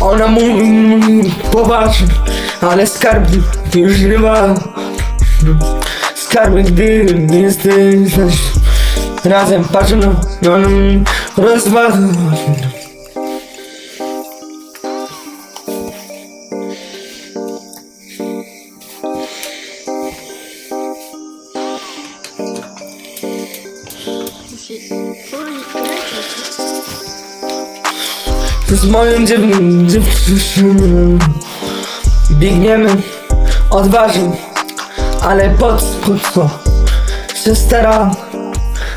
Ona mówi poważnie, ale skarb już nie ma. Skarby, gdy, jesteś razem, patrzę na, rozwagę. Z moją dziew dziewczyną biegniemy odważnie, ale po co, po co się?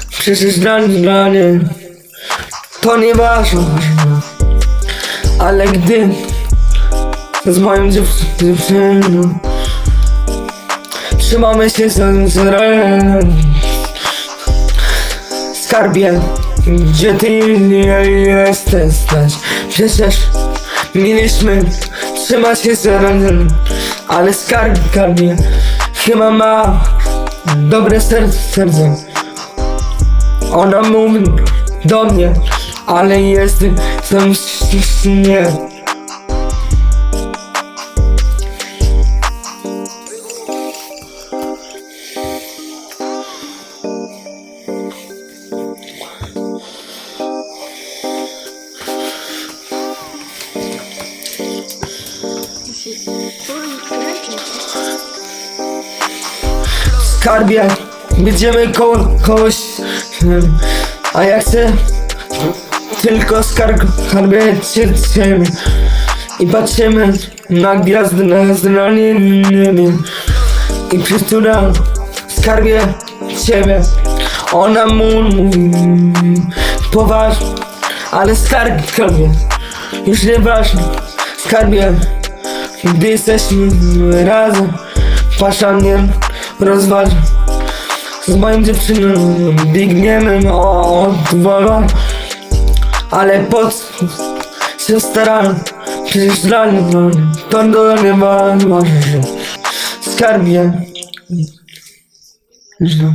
Przecież dla, dla niej to ale gdy z moją dziew dziewczyną trzymamy się za rękę. Skarbie, gdzie ty jesteś? Przecież mieliśmy trzymać się za ale skarb, skarbie, chyba ma dobre serce. Ona mówi do mnie, ale jestem sam nie. Skarbie Będziemy koło, kogoś em, A ja chcę Tylko skarb, skarbie ciebie. I patrzymy na gwiazdy na, na niebie. I przytulam skarbie ciebie. Ona mówi poważnie Ale skarb, skarbie Już nieważne. Skarbie gdy jesteśmy razem, pasza mnie rozważa Z moją dziewczyną biegniemy od dwora Ale po co się starałem Przecież dla mnie to do nie ma Skarbie No.